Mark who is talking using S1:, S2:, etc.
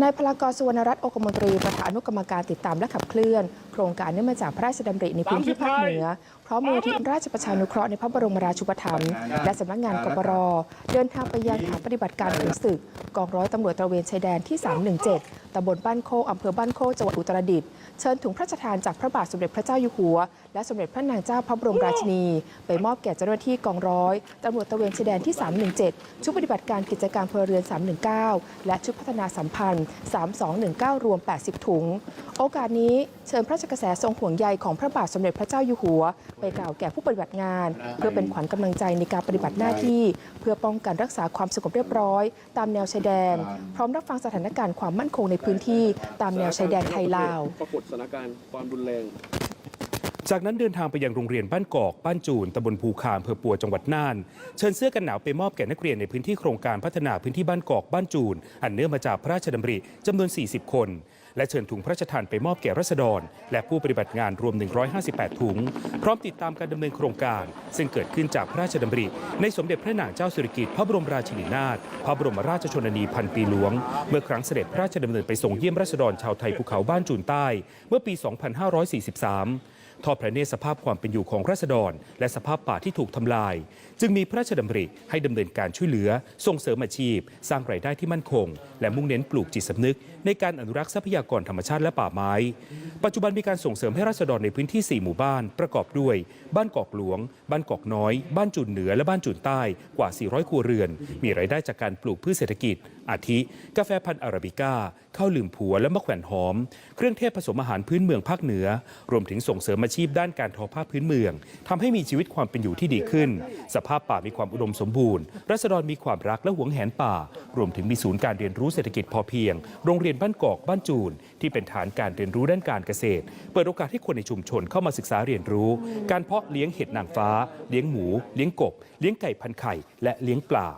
S1: นายพลากรสุวรรณรัตน์โอกมนตรีประธานอนุกรรมการติดตามและขับเคลื่อนโครงการเนื่องมาจากพระราชดำริในพื้นที่ภาคเหนือ พร้อมมูลที่ราชประชานุเคราะห์ในพระบรมราชูปถัมภ์และสำนักงานกปรเดินทางไปยังฐานปฏิบัติการขุนศึก กองร้อยตำรวจตระเวนชายแดนที่ 317ตำบลบ้านโคกอำเภอบ้านโคกจังหวัดอุตรดิตถ์เชิญถุงพระราชทานจากพระบาทสมเด็จพระเจ้าอยู่หัว และสมเด็จพระนางเจ้าพระบรมราชินี ไปมอบแก่เจ้าหน้าที่กองร้อยตำรวจตระเวนชายแดนที่ 317 ชุดปฏิบัติการกิจการพลเรือน 319 และชุดพัฒนาสัมพันธ์ 3219 รวม 80 ถุง โอกาสนี้เชิญพระชกระแสทรงห่วงใยของพระบาทสมเด็จพระเจ้าอยู่หัว ไปกล่าวแก่ผู้ปฏิบัติงาน เพื่อเป็นขวัญกำลังใจในการปฏิบัติหน้าที่ เพื่อป้องกันรักษาความสงบเรียบร้อย ตามแนวชายแดน พร้อมรับฟังสถานการณ์ความมั่นคงในพื้นที่ ตามแนวชายแดนไทยลาว
S2: ปรากฏสถานการณ์ความรุนแรง
S3: จากนั้นเดินทางไปยังโรงเรียนบ้านกอก บ้านจูนตำบลภูคามอำเภอปัวจังหวัดน่าน เชิญเสื้อกันหนาวไปมอบแก่นักเรียนในพื้นที่โครงการพัฒนาพื้นที่บ้านกอกบ้านจูน อันเนื่องมาจากพระราชดำริจำนวน 40 คน และเชิญถุงพระราชทานไปมอบแก่รัษฎร และผู้ปฏิบัติงานรวม 158 ถุง พร้อมติดตามการดำเนินโครงการ ซึ่งเกิดขึ้นจากพระราชดำริ ในสมเด็จพระนางเจ้าสิริกิติ์พระบรมราชินีนาถพระบรมราชชนนีพันปีหลวง เมื่อครั้งเสด็จพระราชดำเนินไปส่งเยี่ยมรัษฎรชาวไทยภูเขาบ้านจูนใต้ เมื่อปี 2543 ทอดพระเนตรสภาพความเป็นอยู่ของราษฎร และสภาพป่าที่ถูกทำลาย จึงมีพระราชดำริให้ดำเนินการช่วยเหลือ ส่งเสริมอาชีพ สร้างรายได้ที่มั่นคง และมุ่งเน้นปลูกจิตสำนึก ในการอนุรักษ์ทรัพยากรธรรมชาติและป่าไม้ ปัจจุบันมีการส่งเสริมให้ราษฎรในพื้นที่ 4 หมู่บ้าน ประกอบด้วย บ้านกอกหลวง บ้านกอกน้อย บ้านจุนเหนือและบ้านจุนใต้กว่า 400 ครัวเรือน มีรายได้จากการปลูกพืชเศรษฐกิจ อาทิ กาแฟพันธุ์อาราบิก้าข้าวลืมผัวและมะแขวนหอม เครื่องเทศผสมอาหารพื้นเมืองภาคเหนือ รวมถึงส่งเสริมอาชีพด้านการทอผ้าพื้นเมืองทำให้มีชีวิตความเป็นอยู่ที่ดีขึ้น สภาพป่ามีความอุดมสมบูรณ์รัษฎรมีความรักและหวงแหนป่า รวมถึงมีศูนย์การเรียนรู้เศรษฐกิจพอเพียง โรงเรียนบ้านกอกบ้านจูน ที่เป็นฐานการเรียนรู้ด้านการเกษตร เปิดโอกาสให้คนในชุมชนเข้ามาศึกษาเรียนรู้ การเพาะเลี้ยงเห็ดนางฟ้า เลี้ยงหมู เลี้ยงกบ เลี้ยงไก่พันไข่ และเลี้ยงปลา